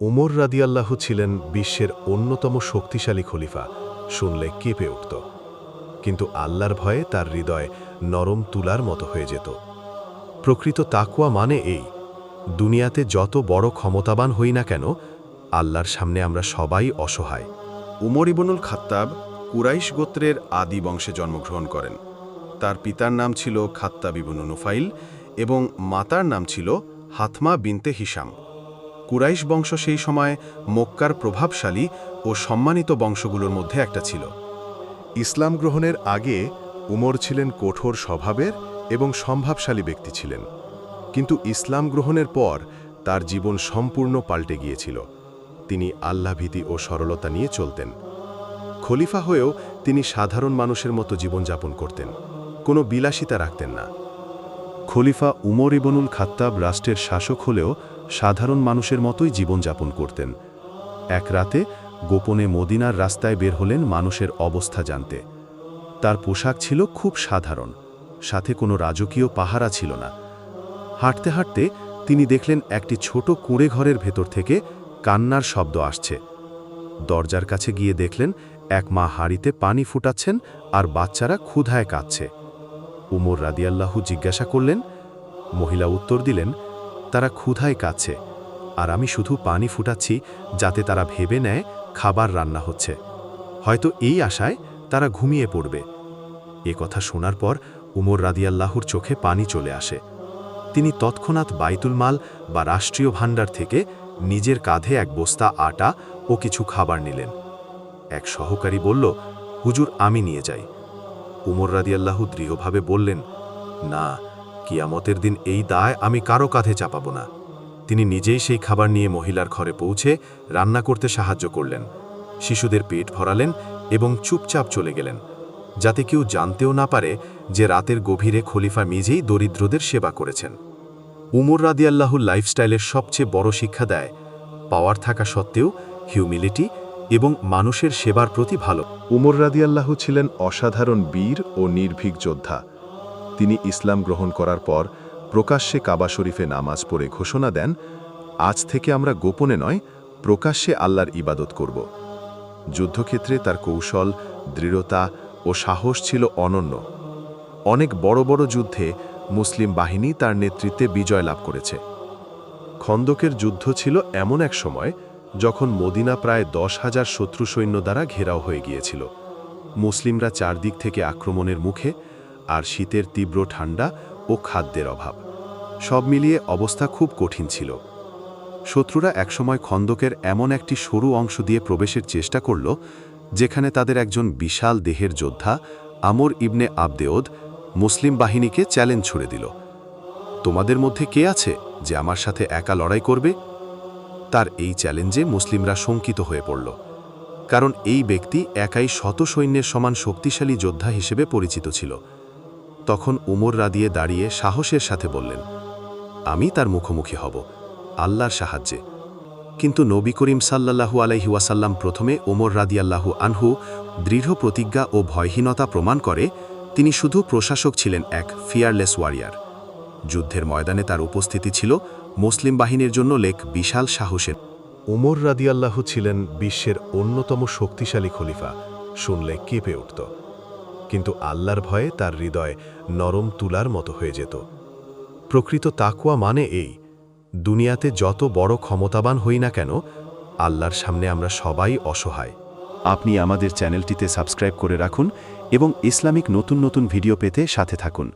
উমর রাদিয়াল্লাহু ছিলেন বিশ্বের অন্যতম শক্তিশালী খলিফা, শুনলে কেঁপে উঠত। কিন্তু আল্লাহর ভয়ে তার হৃদয় নরম তুলার মতো হয়ে যেত। প্রকৃত তাকুয়া মানে এই, দুনিয়াতে যত বড় ক্ষমতাবান হই না কেন, আল্লাহর সামনে আমরা সবাই অসহায়। উমর ইবনুল খাত্তাব কুরাইশ গোত্রের আদি বংশে জন্মগ্রহণ করেন। তার পিতার নাম ছিল খাত্তাব ইবনু নুফাইল এবং মাতার নাম ছিল হাতমা বিনতে হিসাম কুরাইশ বংশ সেই সময় মক্কার প্রভাবশালী ও সম্মানিত বংশগুলোর মধ্যে একটা ছিল। ইসলাম গ্রহণের আগে উমর ছিলেন কঠোর স্বভাবের এবং সম্ভাবশালী ব্যক্তি ছিলেন। কিন্তু ইসলাম গ্রহণের পর তার জীবন সম্পূর্ণ পাল্টে গিয়েছিল। তিনি আল্লাভীতি ও সরলতা নিয়ে চলতেন। খলিফা হয়েও তিনি সাধারণ মানুষের মতো জীবনযাপন করতেন, কোনো বিলাসিতা রাখতেন না। খলিফা উমর ইবনুল খাত্তাব রাষ্ট্রের শাসক হলেও সাধারণ মানুষের মতোই জীবনযাপন করতেন। এক রাতে গোপনে মদিনার রাস্তায় বের হলেন মানুষের অবস্থা জানতে। তার পোশাক ছিল খুব সাধারণ, সাথে কোনো রাজকীয় পাহারা ছিল না। হাঁটতে হাঁটতে তিনি দেখলেন একটি ছোট কুঁড়ে ঘরের ভেতর থেকে কান্নার শব্দ আসছে। দরজার কাছে গিয়ে দেখলেন এক মা হাড়িতে পানি ফুটাচ্ছেন আর বাচ্চারা ক্ষুধায় কাঁদছে। উমর রাদিয়াল্লাহু জিজ্ঞাসা করলেন, মহিলা উত্তর দিলেন তারা ক্ষুধায় কাছে আর আমি শুধু পানি ফুটাচ্ছি যাতে তারা ভেবে নেয় খাবার রান্না হচ্ছে। হয়তো এই আশায় তারা ঘুমিয়ে পড়বে। এ কথা শোনার পর উমর রাদিয়াল্লাহুর চোখে পানি চলে আসে। তিনি তৎক্ষণাৎ বাইতুল মাল বা রাষ্ট্রীয় ভাণ্ডার থেকে নিজের কাঁধে এক বস্তা আটা ও কিছু খাবার নিলেন। এক সহকারী বলল, হুজুর, আমি নিয়ে যাই। উমর রাদিয়াল্লাহু দৃঢ়ভাবে বললেন, না কিয়ামতের দিন এই দায় আমি কারও কাঁধে চাপাবো না। তিনি নিজেই সেই খাবার নিয়ে মহিলার ঘরে পৌঁছে রান্না করতে সাহায্য করলেন। শিশুদের পেট ভরালেন এবং চুপচাপ চলে গেলেন, যাতে কেউ জানতেও না পারে যে রাতের গভীরে খলিফা নিজেই দরিদ্রদের সেবা করেছেন। উমর রাদিয়াল্লাহুর লাইফস্টাইলের সবচেয়ে বড় শিক্ষা দেয়, পাওয়ার থাকা সত্ত্বেও হিউমিলিটি এবং মানুষের সেবার প্রতি ভালো। উমর রাদিয়াল্লাহু ছিলেন অসাধারণ বীর ও নির্ভীক যোদ্ধা। তিনি ইসলাম গ্রহণ করার পর প্রকাশ্যে কাবা শরীফে নামাজ পড়ে ঘোষণা দেন, আজ থেকে আমরা গোপনে নয়, প্রকাশ্যে আল্লাহর ইবাদত করব। যুদ্ধক্ষেত্রে তার কৌশল, দৃঢ়তা ও সাহস ছিল অনন্য। অনেক বড় বড় যুদ্ধে মুসলিম বাহিনী তার নেতৃত্বে বিজয় লাভ করেছে। খন্দকের যুদ্ধ ছিল এমন এক সময় যখন মদিনা প্রায় দশ হাজার শত্রু সৈন্য দ্বারা ঘেরাও হয়ে গিয়েছিল। মুসলিমরা চারদিক থেকে আক্রমণের মুখে আর শীতের তীব্র ঠান্ডা ও খাদ্যের অভাব। সব মিলিয়ে অবস্থা খুব কঠিন ছিল। শত্রুরা একসময় খন্দকের এমন একটি সরু অংশ দিয়ে প্রবেশের চেষ্টা করল, যেখানে তাদের একজন বিশাল দেহের যোদ্ধা আমর ইবনে আবদেওদ মুসলিম বাহিনীকে চ্যালেঞ্জ ছুড়ে দিল। তোমাদের মধ্যে কে আছে যে আমার সাথে একা লড়াই করবে? তার এই চ্যালেঞ্জে মুসলিমরা শঙ্কিত হয়ে পড়ল, কারণ এই ব্যক্তি একাই শত সৈন্যের সমান শক্তিশালী যোদ্ধা হিসেবে পরিচিত ছিল। তখন উমর রাদিয়ে দাঁড়িয়ে সাহসের সাথে বললেন, আমি তার মুখোমুখি হব, আল্লাহর সাহায্যে। কিন্তু নবী করিম সাল্লাল্লাহু আলাইহি ওয়াসাল্লাম প্রথমে ওমর রাদিয়াল্লাহু আনহু দৃঢ় প্রতিজ্ঞা ও ভয়হীনতা প্রমাণ করে তিনি শুধু প্রশাসক ছিলেন এক ফিয়ারলেস ওয়ারিয়ার। যুদ্ধের ময়দানে তার উপস্থিতি ছিল মুসলিম বাহিনীর জন্য লেখ বিশাল সাহসের। উমর রাদিয়াল্লাহু ছিলেন বিশ্বের অন্যতম শক্তিশালী খলিফা, শুনলে কেঁপে উঠত। কিন্তু আল্লাহর ভয়ে তার হৃদয় নরম তুলার মতো হয়ে যেত। প্রকৃত তাকুয়া মানে এই, দুনিয়াতে যত বড় ক্ষমতাবান হই না কেন, আল্লাহর সামনে আমরা সবাই অসহায়। আপনি আমাদের চ্যানেলটিতে সাবস্ক্রাইব করে রাখুন এবং ইসলামিক নতুন নতুন ভিডিও পেতে সাথে থাকুন।